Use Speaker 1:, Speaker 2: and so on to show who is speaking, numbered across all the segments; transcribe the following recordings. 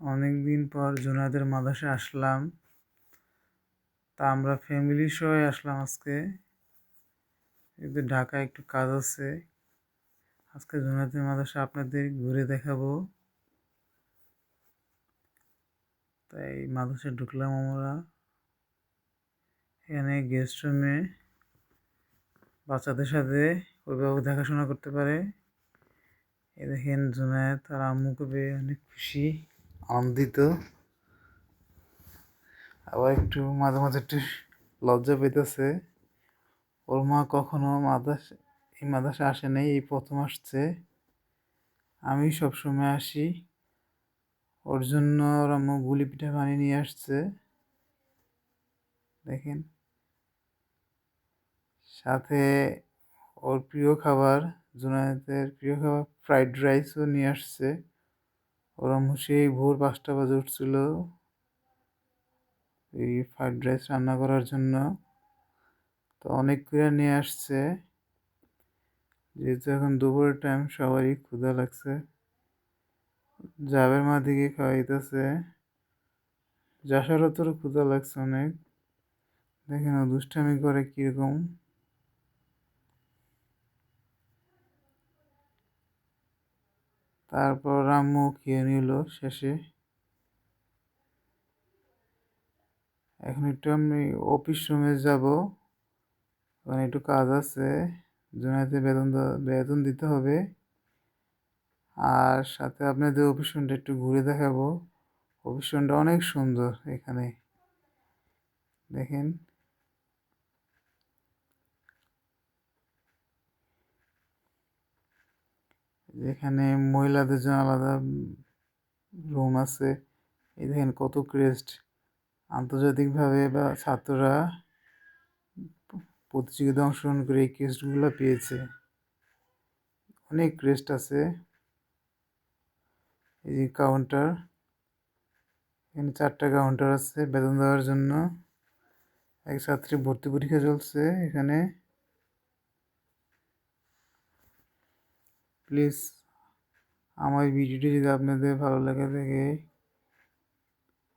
Speaker 1: অনেক দিন পর জুনায়েদের মাদ্রাসায় আসলাম। তা আমরা ফ্যামিলি সহ আসলাম আজকে। কিন্তু ঢাকায় একটু কাজ আছে। আজকে জুনায়েদের মাদ্রাসা আপনাদের ঘুরে দেখাবো। তাই মাদ্রাসায় ঢুকলাম আমরা। এখানে গেস্ট রুমে বাচ্চাদের সাথে অভিভাবক দেখাশোনা করতে পারে। এ দেখেন জুনায়েদ তার আম্মুকে পেয়ে অনেক খুশি। আনন্দিত। আবার একটু মাঝে মাঝে একটু লজ্জা পেতেছে। ওর মা কখনো মাদাস এই মাদাসে আসে নাই, এই প্রথম আসছে। আমি সবসময় আসি। ওর জন্য ওর আম্মু গুলি পিঠা বানিয়ে নিয়ে আসছে। দেখেন। সাথে ওর প্রিয় খাবার জুনায়েদের প্রিয় খাবার, ফ্রাইড রাইসও নিয়ে আসছে। ওরা সেই ভোর পাঁচটা বাজে উঠছিল এই ফ্রাইড রাইস রান্না করার জন্য। তো অনেক করে নিয়ে আসছে। যেহেতু এখন দুপুরের টাইম সবারই ক্ষুধা লাগছে। জাবের মা দিকে খাওয়াইতেছে। যাসারও তোর ক্ষুধা লাগছে অনেক। দেখেন দুষ্টামি করে কীরকম। তারপর রাম্মু খেয়ে নিল শেষে। এখন একটু আমি অফিস রুমে যাব। ওখানে একটু কাজ আছে। জুনাইতে বেতন বেতন দিতে হবে। আর সাথে আপনাদের অফিস রুমটা একটু ঘুরে দেখাবো। অফিস রুমটা অনেক সুন্দর এখানে। দেখেন। এখানে মহিলাদের জন্য আলাদা রুম আছে। এই দেখেন কত ক্রেস্ট আন্তর্জাতিকভাবে বা ছাত্ররা প্রতিযোগিতা অংশগ্রহণ করে এই ক্রেস্টগুলো পেয়েছে। অনেক ক্রেস্ট আছে। এই যে কাউন্টার এখানে চারটা কাউন্টার আছে বেতন দেওয়ার জন্য। এক ছাত্রী ভর্তি পরীক্ষা চলছে এখানে। প্লিজ আমার ভিডিওটি যদি আপনাদের ভালো লাগে থাকে,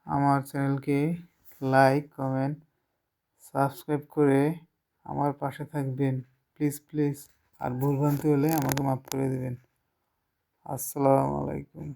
Speaker 1: আমার চ্যানেলকে লাইক, কমেন্ট, সাবস্ক্রাইব করে আমার পাশে থাকবেন। প্লিজ প্লিজ, আর ভুলভ্রান্তি হলে আমাকে মাফ করে দেবেন। আসসালামু আলাইকুম।